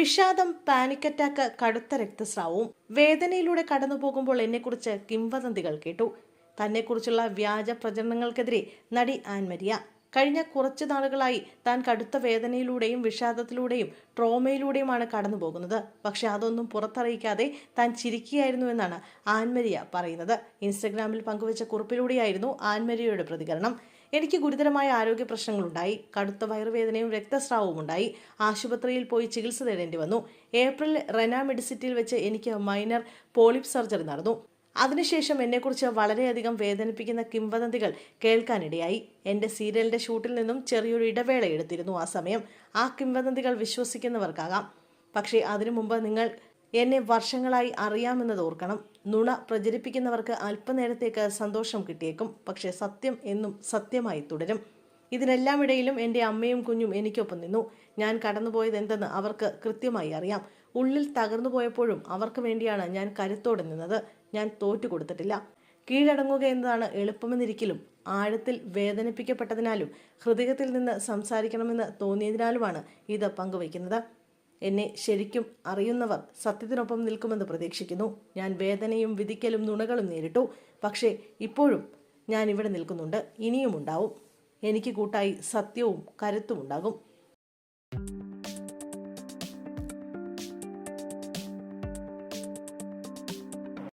വിഷാദം panic attack കടുത്ത രക്തസ്രാവവും വേദനയിലൂടെ കടന്നു പോകുമ്പോൾ എന്നെക്കുറിച്ച് കിംവദന്തികൾ കേട്ടു. തന്നെക്കുറിച്ചുള്ള വ്യാജ പ്രചരണങ്ങൾക്കെതിരെ നടി ആൻമരിയ കഴിഞ്ഞ കുറച്ചു നാളുകളായി താൻ കടുത്ത വേദനയിലൂടെയും വിഷാദത്തിലൂടെയും ട്രോമയിലൂടെയുമാണ് കടന്നു പോകുന്നത് പക്ഷെ അതൊന്നും പുറത്തറിയിക്കാതെ താൻ ചിരിക്കുകയായിരുന്നു എന്നാണ് ആൻമരിയ പറയുന്നത്. ഇൻസ്റ്റഗ്രാമിൽ പങ്കുവച്ച കുറിപ്പിലൂടെയായിരുന്നു ആൻമരിയയുടെ പ്രതികരണം. എനിക്ക് ഗുരുതരമായ ആരോഗ്യ പ്രശ്നങ്ങളുണ്ടായി. കടുത്ത വയറുവേദനയും രക്തസ്രാവവും ഉണ്ടായി. ആശുപത്രിയിൽ പോയി ചികിത്സ തേടേണ്ടി വന്നു. ഏപ്രിൽ റെന മെഡിസിറ്റിയിൽ വെച്ച് എനിക്ക് മൈനർ പോളിപ് സർജറി നടന്നു. അതിനുശേഷം എന്നെക്കുറിച്ച് വളരെയധികം വേദനിപ്പിക്കുന്ന കിംവദന്തികൾ കേൾക്കാനിടയായി. എന്റെ സീരിയലിന്റെ ഷൂട്ടിൽ നിന്നും ചെറിയൊരു ഇടവേള എടുത്തിരുന്നു ആ സമയം. ആ കിംവദന്തികൾ വിശ്വസിക്കുന്നവർക്കാകാം. പക്ഷേ അതിനു മുമ്പ് നിങ്ങൾ എന്നെ വർഷങ്ങളായി അറിയാമെന്നത് ഓർക്കണം. നുണ പ്രചരിപ്പിക്കുന്നവർക്ക് അല്പനേരത്തേക്ക് സന്തോഷം കിട്ടിയേക്കും. പക്ഷേ സത്യം എന്നും സത്യമായി തുടരും. ഇതിനെല്ലാം ഇടയിലും എന്റെ അമ്മയും കുഞ്ഞും എനിക്കൊപ്പം നിന്നു. ഞാൻ കടന്നുപോയത് എന്തെന്ന് അവർക്ക് കൃത്യമായി അറിയാം. ഉള്ളിൽ തകർന്നു പോയപ്പോഴും അവർക്ക് വേണ്ടിയാണ് ഞാൻ കരുത്തോടെ നിന്നത്. ഞാൻ തോറ്റു കൊടുത്തിട്ടില്ല. കീഴടങ്ങുക എന്നതാണ് എളുപ്പമെന്നിരിക്കലും. ആഴത്തിൽ വേദനിപ്പിക്കപ്പെട്ടതിനാലും ഹൃദയത്തിൽ നിന്ന് സംസാരിക്കണമെന്ന് തോന്നിയതിനാലുമാണ് ഇത് പങ്കുവയ്ക്കുന്നത്. എന്നെ ശരിക്കും അറിയുന്നവർ സത്യത്തിനൊപ്പം നിൽക്കുമെന്ന് പ്രതീക്ഷിക്കുന്നു. ഞാൻ വേദനയും വിധിക്കലും നുണകളും നേരിട്ടു. പക്ഷേ ഇപ്പോഴും ഞാൻ ഇവിടെ നിൽക്കുന്നുണ്ട്. ഇനിയും ഉണ്ടാവും. എനിക്ക് കൂട്ടായി സത്യവും കരുത്തും ഉണ്ടാകും.